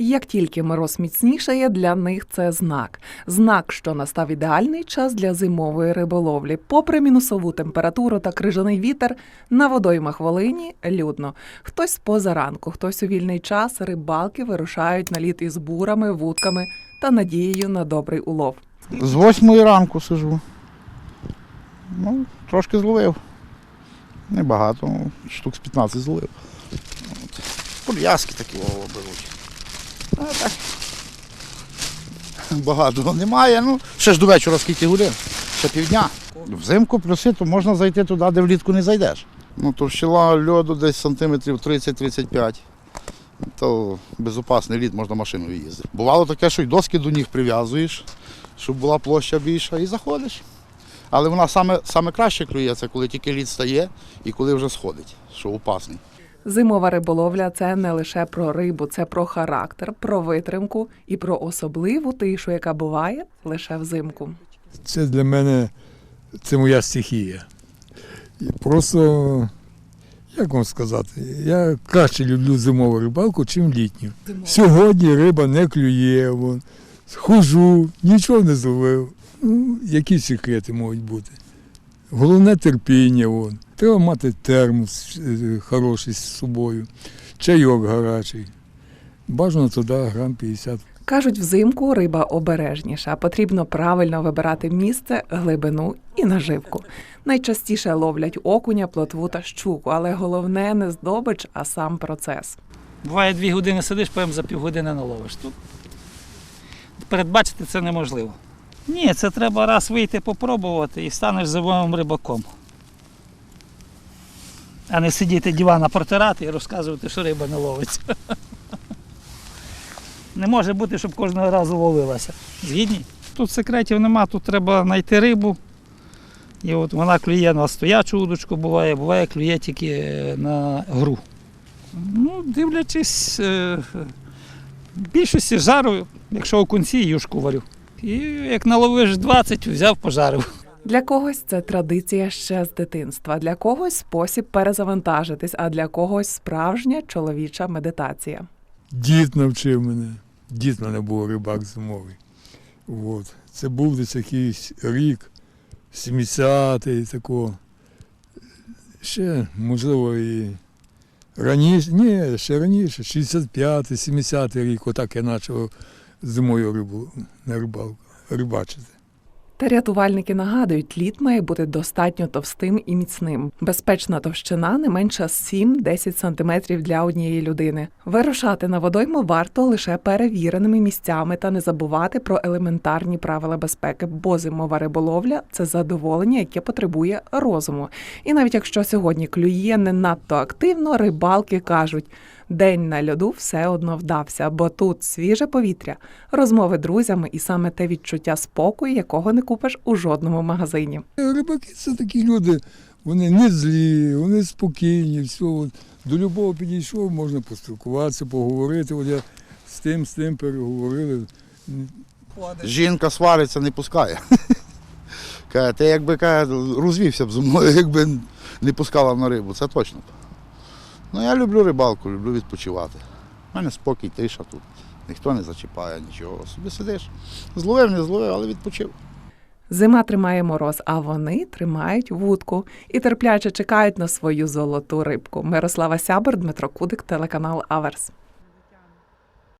Як тільки мороз міцнішає, для них це знак. Знак, що настав ідеальний час для зимової риболовлі. Попри мінусову температуру та крижаний вітер, на водоймах Волині людно. Хтось позаранку, хтось у вільний час рибалки вирушають на лід із бурами, вудками та надією на добрий улов. З восьмої ранку сижу. Ну, трошки зловив. Небагато, ну, штук з 15 зловив. Пов'язки такі беруть. Так. Багато немає. Ну, ще ж до вечора скільки гулять, ще півдня. Взимку плюси, то можна зайти туди, де влітку не зайдеш. Ну, товщина льоду десь сантиметрів 30-35. То безпечний лід, можна машиною їздити. Бувало таке, що й доски до ніг прив'язуєш, щоб була площа більша, і заходиш. Але вона саме, саме краще клює, коли тільки лід стає і коли вже сходить, що опасний. Зимова риболовля це не лише про рибу, це про характер, про витримку і про особливу тишу, яка буває лише взимку. Це для мене це моя стихія. І просто, як вам сказати, я краще люблю зимову рибалку, чим літню. Сьогодні риба не клює, вон, хожу, нічого не зловив. Ну, які секрети можуть бути? Головне терпіння. Вон. Треба мати термос е, хороший з собою, чайок гарячий. Бажано туди грам 50 Кажуть, взимку риба обережніша, потрібно правильно вибирати місце, глибину і наживку. Найчастіше ловлять окуня, плотву та щуку, але головне не здобич, а сам процес. Буває, дві години сидиш, потім за півгодини наловиш. Тут передбачити це неможливо. Ні, це треба раз вийти попробувати і станеш зимовим рибаком. А не сидіти дивана протирати і розказувати, що риба не ловиться. Не може бути, щоб кожного разу ловилася. Згідні? Тут секретів нема, тут треба знайти рибу. І от вона клює на стоячу удочку, буває, буває клює тільки е, на гру. Ну, дивлячись, е, більшості жару, якщо окунці, юшку варю. І як наловиш 20, взяв, пожарив. Для когось це традиція ще з дитинства, для когось спосіб перезавантажитись, а для когось справжня чоловіча медитація. Дід навчив мене. Дід мене був рибак зимовий. От. Це був десь якийсь рік, 70-й такого. Ще, можливо, і раніше, ні, ще раніше, 65-й, 70-й рік, отак я почав зимою рибу на рибалку, рибачити. Та рятувальники нагадують, лід має бути достатньо товстим і міцним. Безпечна товщина не менша 7-10 см для однієї людини. Вирушати на водойму варто лише перевіреними місцями та не забувати про елементарні правила безпеки, бо зимова риболовля це задоволення, яке потребує розуму. І навіть якщо сьогодні клює не надто активно, рибалки кажуть. День на льоду все одно вдався, бо тут свіже повітря, розмови друзями і саме те відчуття спокою, якого не купиш у жодному магазині. Рибаки це такі люди, вони не злі, вони спокійні, все. До любого підійшов, можна поспілкуватися, поговорити. От я з тим, з тим переговорили. Жінка свариться, не пускає. Каже, ти якби каже, розвівся б зі мною, якби не пускала на рибу, це точно. Ну я люблю рибалку, люблю відпочивати. У мене спокій, тиша тут. Ніхто не зачіпає нічого. Собі сидиш. Зловив, не зловив, але відпочив. Зима тримає мороз, а вони тримають вудку і терпляче чекають на свою золоту рибку. Мирослава Сябер, Дмитро Кудик, телеканал Аверс.